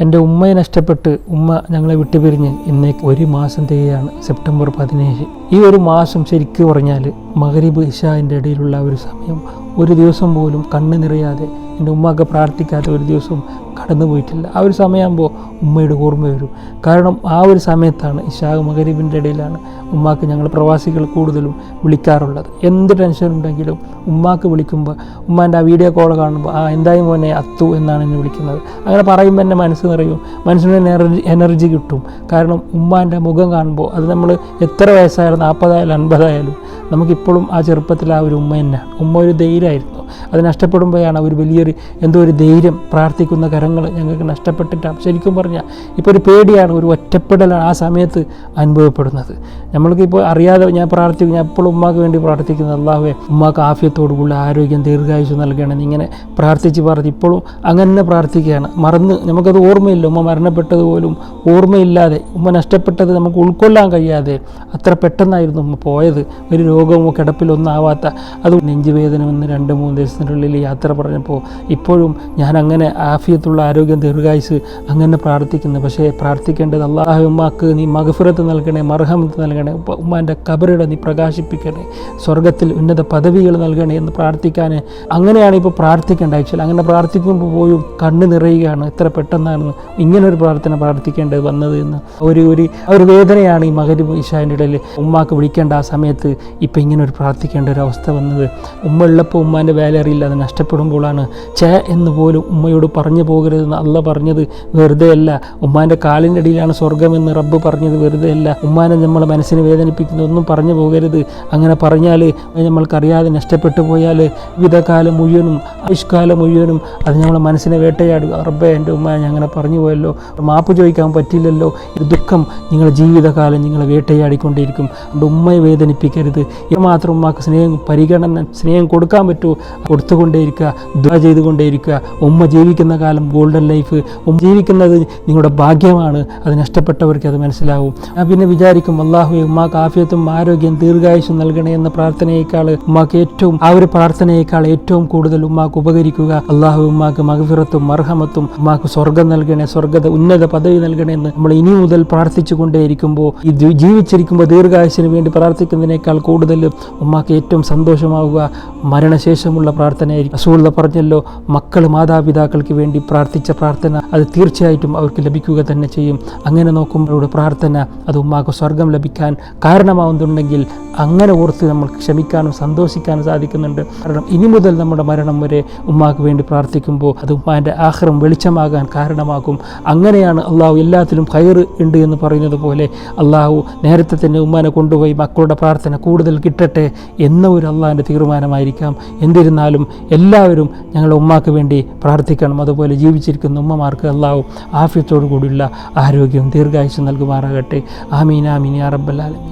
എന്റെ ഉമ്മയെ നഷ്ടപ്പെട്ട് ഉമ്മ ഞങ്ങളെ വിട്ടുപിരിഞ്ഞ് ഇന്നേക്ക് ഒരു മാസം തികയാണ് സെപ്റ്റംബർ പതിനേഴ്. ഈ ഒരു മാസം ശരിക്കും പറഞ്ഞാൽ മകരീബ് ഇഷാന്റെ ഇടയിലുള്ള ഒരു സമയം. ഒരു ദിവസം പോലും കണ്ണ് നിറയാതെ എന്റെ ഉമ്മയൊക്കെ പ്രാർത്ഥിക്കാത്ത ഒരു ദിവസം കടന്നു പോയിട്ടില്ല. ആ ഒരു സമയമാകുമ്പോൾ ഉമ്മയുടെ ഓർമ്മ വരും. കാരണം ആ ഒരു സമയത്താണ് ഇഷാ മകരീബിന്റെ ഇടയിലാണ് ഉമ്മാക്ക് ഞങ്ങൾ പ്രവാസികൾ കൂടുതലും വിളിക്കാറുള്ളത്. എന്ത് ടെൻഷൻ ഉണ്ടെങ്കിലും ഉമ്മാക്ക് വിളിക്കുമ്പോൾ ഉമ്മാന്റെ ആ വീഡിയോ കോൾ കാണുമ്പോൾ ആ എന്തായി മോനെ? അത്തു എന്നാണ് എന്നെ വിളിക്കുന്നത്. അങ്ങനെ പറയുമ്പോൾ എന്റെ മനസ്സ് നിറയും. മനസ്സിന് എനർജി കിട്ടും. കാരണം ഉമ്മാന്റെ മുഖം കാണുമ്പോൾ അത് നമ്മൾ എത്ര വയസ്സായാലും നാൽപ്പതായാലും അൻപതായാലും നമുക്കിപ്പോഴും ആ ചെറുപ്പത്തിൽ ആ ഒരു ഉമ്മ തന്നെ. ഉമ്മ ഒരു ധൈര്യമായിരുന്നു. അത് നഷ്ടപ്പെടുമ്പോഴാണ് ഒരു വലിയൊരു എന്തോ ഒരു ധൈര്യം പ്രാർത്ഥിക്കുന്ന കരങ്ങൾ ഞങ്ങൾക്ക് നഷ്ടപ്പെട്ടിട്ടാണ് ശരിക്കും പറഞ്ഞാൽ ഇപ്പോൾ ഒരു പേടിയാണ് ഒരു ഒറ്റപ്പെടലാണ് ആ സമയത്ത് അനുഭവപ്പെടുന്നത്. നമ്മൾക്കിപ്പോൾ അറിയാതെ ഞാൻ പ്രാർത്ഥിക്കും ഞാൻ എപ്പോഴും ഉമ്മാക്ക് വേണ്ടി പ്രാർത്ഥിക്കുന്നത് അള്ളാഹുവെ ഉമ്മാക്ക് ആഫ്യത്തോടുകൂടി ആരോഗ്യം ദീർഘായുസ് നൽകണമെന്ന് ഇങ്ങനെ പ്രാർത്ഥിച്ച് പറഞ്ഞ് ഇപ്പോഴും അങ്ങനെ തന്നെ പ്രാർത്ഥിക്കുകയാണ്. മറന്ന് നമുക്കത് ഓർമ്മയില്ല ഉമ്മ മരണപ്പെട്ടത് പോലും ഓർമ്മയില്ലാതെ ഉമ്മ നഷ്ടപ്പെട്ടത് നമുക്ക് ഉൾക്കൊള്ളാൻ കഴിയാതെ അത്ര പെട്ടെന്നായിരുന്നു ഉമ്മ പോയത്. ഒരു രോഗമോ കിടപ്പിലൊന്നും ആവാത്ത അത് നെഞ്ചുവേദന വന്ന് രണ്ട് മൂന്ന് ദിവസത്തിനുള്ളിൽ യാത്ര പറഞ്ഞപ്പോൾ ഇപ്പോഴും ഞാൻ അങ്ങനെ ആഫിയത്തുള്ള ആരോഗ്യം ദീർഘായുസ് അങ്ങനെ പ്രാർത്ഥിക്കുന്നു. പക്ഷേ പ്രാർത്ഥിക്കേണ്ടത് അള്ളാഹു ഉമ്മാക്ക് നീ മഗഫിറത്ത് നൽകണേ മർഹമത്ത് നൽകണേ ഉമ്മാന്റെ കബറിട നീ പ്രകാശിപ്പിക്കണേ സ്വർഗത്തിൽ ഉന്നത പദവികൾ നൽകണേ എന്ന് പ്രാർത്ഥിക്കാൻ അങ്ങനെയാണ് ഇപ്പോൾ പ്രാർത്ഥിക്കേണ്ട ആക്ച്വലി അങ്ങനെ പ്രാർത്ഥിക്കുമ്പോൾ പോയും കണ്ണ് നിറയുകയാണ് എത്ര പെട്ടെന്നാണ് ഇങ്ങനൊരു പ്രാർത്ഥന പ്രാർത്ഥിക്കേണ്ടത് വന്നത് എന്ന്. ഒരു ഒരു ഒരു വേദനയാണ് ഈ മകരി ഈശാന്റെ ഇടയിൽ ഉമ്മാക്ക് വിളിക്കേണ്ട ആ സമയത്ത് ഇപ്പം ഇങ്ങനെ ഒരു പ്രാർത്ഥിക്കേണ്ട ഒരു അവസ്ഥ വന്നത്. ഉമ്മ ഉള്ളപ്പോൾ ഉമ്മാന്റെ അറിയില്ല അത് നഷ്ടപ്പെടുമ്പോഴാണ് ചേ എന്ന് പോലും ഉമ്മയോട് പറഞ്ഞു പോകരുതെന്ന് അല്ല പറഞ്ഞത്. വെറുതെ അല്ല ഉമ്മാന്റെ കാലിന്റെ അടിയിലാണ് സ്വർഗമെന്ന് റബ്ബ് പറഞ്ഞത്. വെറുതെ അല്ല ഉമ്മാനെ നമ്മളെ മനസ്സിനെ വേദനിപ്പിക്കുന്ന ഒന്നും പറഞ്ഞു പോകരുത്. അങ്ങനെ പറഞ്ഞാൽ നമ്മൾക്കറിയാതെ നഷ്ടപ്പെട്ടു പോയാൽ വിധകാലം മുഴുവനും ആയുഷ്കാലം മുഴുവനും അത് നമ്മളെ മനസ്സിനെ വേട്ടയാടുക. റബ്ബേ എന്റെ ഉമ്മ ഞാൻ അങ്ങനെ പറഞ്ഞു പോയല്ലോ. മാപ്പ് ചോദിക്കാൻ പറ്റില്ലല്ലോ. ഇത് ദുഃഖം നിങ്ങളുടെ ജീവിതകാലം നിങ്ങളെ വേട്ടയാടിക്കൊണ്ടിരിക്കും. അതുകൊണ്ട് ഉമ്മയെ വേദനിപ്പിക്കരുത്. മാത്രം ഉമ്മാക്ക് സ്നേഹം പരിഗണന സ്നേഹം കൊടുക്കാൻ പറ്റുമോ? കൊടുത്തുകൊണ്ടേയിരിക്കുക ദുഃഖ ചെയ്തുകൊണ്ടേയിരിക്കുക. ഉമ്മ ജീവിക്കുന്ന കാലം ഗോൾഡൻ ലൈഫ്. ഉമ്മ ജീവിക്കുന്നത് നിങ്ങളുടെ ഭാഗ്യമാണ്. അത് നഷ്ടപ്പെട്ടവർക്ക് അത് മനസ്സിലാവും. ഞാൻ പിന്നെ വിചാരിക്കും അള്ളാഹു ഉമ്മാക്ക് ആഫിയത്തും ആരോഗ്യം ദീർഘായുസും നൽകണേ എന്ന പ്രാർത്ഥനയേക്കാൾ ഉമ്മാക്ക് ഏറ്റവും ആ ഒരു പ്രാർത്ഥനയേക്കാൾ ഏറ്റവും കൂടുതൽ ഉമ്മാക്ക് ഉപകരിക്കുക. അള്ളാഹു ഉമ്മാക്ക് മകഫിറത്തും മർഹമത്തും ഉമ്മാക്ക് സ്വർഗം നൽകണേ സ്വർഗത ഉന്നത പദവി നൽകണേ എന്ന് നമ്മൾ ഇനി മുതൽ പ്രാർത്ഥിച്ചു കൊണ്ടേയിരിക്കുമ്പോൾ ഈ ജീവിച്ചിരിക്കുമ്പോൾ ദീർഘായുസിന് വേണ്ടി പ്രാർത്ഥിക്കുന്നതിനേക്കാൾ കൂടുതൽ ഉമ്മാക്ക് ഏറ്റവും സന്തോഷമാവുക. മരണശേഷമുള്ള പ്രാർത്ഥനയായിരിക്കും. റസൂള്ള പറഞ്ഞല്ലോ മക്കൾ മാതാപിതാക്കൾക്ക് വേണ്ടി പ്രാർത്ഥിച്ച പ്രാർത്ഥന അത് തീർച്ചയായിട്ടും അവർക്ക് ലഭിക്കുക തന്നെ ചെയ്യും. അങ്ങനെ നോക്കുമ്പോഴുടെ പ്രാർത്ഥന അത് ഉമ്മാക്ക് സ്വർഗം ലഭിക്കാൻ കാരണമാവുന്നുണ്ടെങ്കിൽ അങ്ങനെ ഓർത്ത് നമ്മൾ ക്ഷമിക്കാനും സന്തോഷിക്കാനും സാധിക്കുന്നുണ്ട്. കാരണം ഇനി മുതൽ നമ്മുടെ മരണം വരെ ഉമ്മാക്ക് വേണ്ടി പ്രാർത്ഥിക്കുമ്പോൾ അത് ഉമ്മാന്റെ ആഹ്റം വെളിച്ചമാകാൻ കാരണമാകും. അങ്ങനെയാണ് അള്ളാഹു എല്ലാത്തിലും കയർ ഉണ്ട് എന്ന് പറയുന്നത് പോലെ അള്ളാഹു നേരത്തെ തന്നെ ഉമ്മാനെ കൊണ്ടുപോയി മക്കളുടെ പ്രാർത്ഥന കൂടുതൽ കിട്ടട്ടെ എന്ന ഒരു അള്ളാഹിന്റെ തീരുമാനമായിരിക്കാം. എന്നിരുന്നാലും എല്ലാവരും ഞങ്ങളുടെ ഉമ്മാക്ക് വേണ്ടി പ്രാർത്ഥിക്കണം. അതുപോലെ ജീവിച്ചിരിക്കുന്ന ഉമ്മമാർക്ക് അള്ളാഹു ആഫ്യത്തോടു കൂടിയുള്ള ആരോഗ്യവും ദീർഘായുസ് നൽകുമാറാകട്ടെ. ആമീൻ ആമീൻ ആലമീൻ.